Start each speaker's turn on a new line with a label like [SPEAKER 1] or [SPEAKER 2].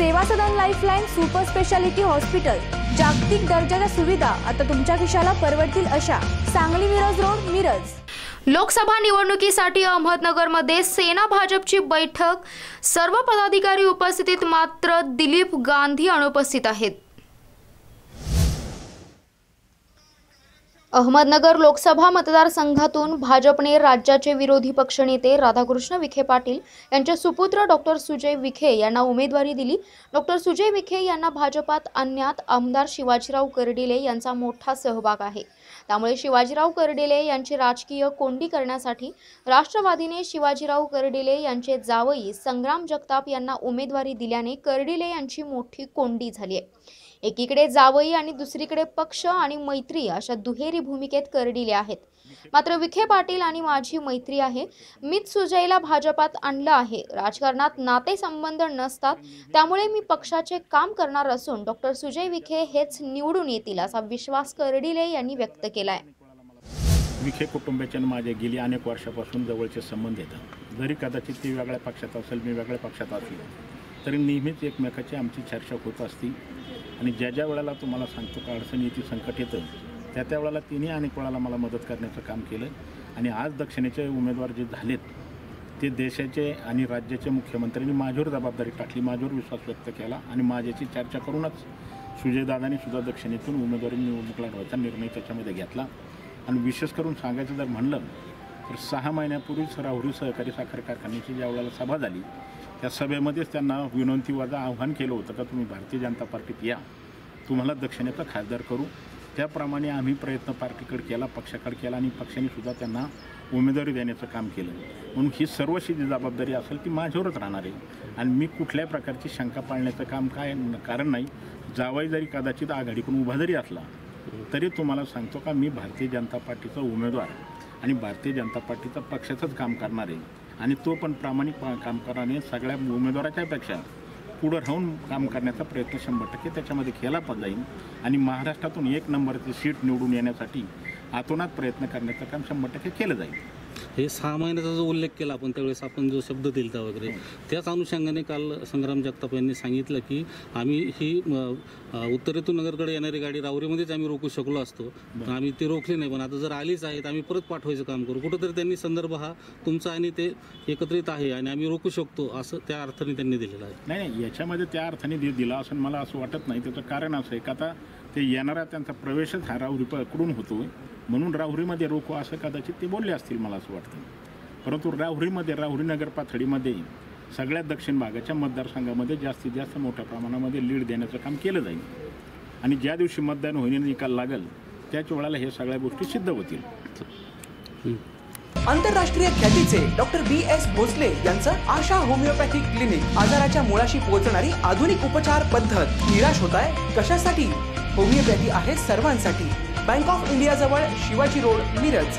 [SPEAKER 1] Seva Sadan lifeline super speciality hospital जागतिक दर्जाच्या सुविधा आता तुमच्या खिशाला परवडतील अशा. सांगली मिरज रोड मिरज.
[SPEAKER 2] लोकसभा निवडणुकीसाठी अहमदनगरमध्ये सेना भाजपची बैठक. सर्व पदाधिकारी उपस्थितीत मात्र दिलीप गांधी अनुपस्थित आहेत. अहमदनगर लोकसभा मतदारसंघातून भाजपने राज्याचे विरोधी पक्षनेते राधाकृष्ण विखे पाटील यांचे सुपुत्र डॉक्टर सुजय विखे यांना उमेदवारी दिली. डॉक्टर सुजय विखे यांना भाजपात आणण्यात आमदार शिवाजीराव कर्डिले यांचा मोठा सहभाग आहे. त्यामुळे शिवाजीराव कर्डिले यांची राजकीय कोंडी करण्यासाठी राष्ट्रवादीने शिवाजीराव कर्डिले यांचे जावई संग्राम जगताप यांना उमेदवारी दिल्याने कर्डिले यांची मोठी कोंडी झाली आहे. एकीकडे जावई आणि दुसरीकडे पक्ष आणि मैत्री अशा दुहेरी भूमिकेत करडिले आहेत. मात्र विखे पाटील आणि माझी मैत्री आहे. मीच सुजयला भाजपात आणलं आहे. राजकारणात नातेसंबंध नसतात. त्यामुळे मी पक्षाचे काम करणार असून डॉक्टर सुजय विखे हेच निवडून येतील असा विश्वास कर्डिले यांनी व्यक्त केला आहे
[SPEAKER 3] विखे कुटुंबाच्या माझे गेली अनेक वर्षापासून जवळचे संबंध येतात. जरी कदाचित ती वेगळ्या पक्षात असेल मी वेगळ्या पक्षात असलो. तरी नेहमीच एकमेकाची आमची चर्चा होत असती. आणि ज्या ज्या वेळेला तुम्हाला सांगतो का अडचण येते संकट येतं त्या त्या वेळेला तिने अनेक वेळाला मला मदत करण्याचं काम केलं. आणि आज दक्षिणेचे उमेदवार जे झालेत ते देशाचे आणि राज्याचे मुख्यमंत्र्यांनी माझ्यावर जबाबदारी टाकली माझ्यावर विश्वास व्यक्त केला आणि माझ्याची चर्चा करूनच सुजयदादांनी सुद्धा दक्षिणेतून उमेदवारी निवडणूक लढवायचा निर्णय त्याच्यामध्ये घेतला. आणि विशेष करून सांगायचं जर म्हणलं तर सहा महिन्यापूर्वीच राहुरी सहकारी साखर कारखान्याची ज्या वेळेला सभा झाली त्या सभेमध्येच त्यांना विनंतीवाचं आव्हान केलं होतं का तुम्ही भारतीय जनता पार्टीत या. तुम्हाला दक्षिणेचा खासदार करू. त्याप्रमाणे आम्ही प्रयत्न पार्टीकडे केला पक्षाकडे केला आणि पक्षाने सुद्धा त्यांना उमेदवारी देण्याचं काम केलं. म्हणून ही सर्वशी जी जबाबदारी असेल ती माझ्यावरच राहणार आहे. आणि मी कुठल्याही प्रकारची शंका पाळण्याचं काम काय कारण नाही. जावाई जरी कदाचित आघाडीकडून उभा जरी असला तरी तुम्हाला सांगतो का मी भारतीय जनता पार्टीचा उमेदवार आणि भारतीय जनता पार्टीचा पक्षाचंच काम करणार. आहे आणि तो पण प्रामाणिक पा- काम करणारे सगळ्या उमेदवाराच्यापेक्षा पुढं राहून काम करण्याचा प्रयत्न शंभर टक्के त्याच्यामध्ये केला पण जाईल. आणि महाराष्ट्रातून एक नंबरची सीट निवडून येण्यासाठी आतोनात प्रयत्न करण्याचं काम शंभर टक्के केलं जाईल.
[SPEAKER 4] हे सहा महिन्याचा जो उल्लेख केला आपण त्यावेळेस आपण जो शब्द दिलता वगैरे त्याच अनुषंगाने काल संग्राम जगताप यांनी सांगितलं की आम्ही ही उत्तरेतून नगरकडे येणारी गाडी रावरीमध्येच आम्ही रोखू शकलो असतो. पण आम्ही ती रोखली नाही. पण आता जर आलीच आहे तर आम्ही परत पाठवायचं काम करू. कुठंतरी त्यांनी संदर्भ हा तुमचा आणि ते एकत्रित आहे आणि आम्ही रोखू शकतो असं त्या अर्थाने त्यांनी दिलेलं आहे.
[SPEAKER 3] नाही नाही. याच्यामध्ये त्या अर्थाने दिला असं मला असं वाटत नाही. त्याचं कारण असं आहे का आता ते येणारा त्यांचा प्रवेशच हा राहुरीकडून होतो म्हणून राहुरीमध्ये रोखो असं कदाचित ते बोलले असतील मला असं वाटतं. परंतु राहुरीमध्ये राहुरी नगर पाथडीमध्ये सगळ्यात दक्षिण भागाच्या मतदारसंघामध्ये जास्तीत जास्त मोठ्या प्रमाणामध्ये लीड देण्याचं काम केलं जाईल. आणि ज्या दिवशी मतदान होईन निकाल लागेल त्याच वेळेला हे सगळ्या गोष्टी सिद्ध होतील.
[SPEAKER 5] आंतरराष्ट्रीय ख्यातीचे डॉक्टर बी एस भोसले यांचं आशा होमिओपॅथिक क्लिनिक आजाराच्या मुळाशी पोहोचणारी आधुनिक उपचार पद्धत निराश होत आहे. कशासाठी? होमिओपॅथी आहे सर्वांसाठी. बँक ऑफ इंडिया जवळ शिवाजी रोड मिरज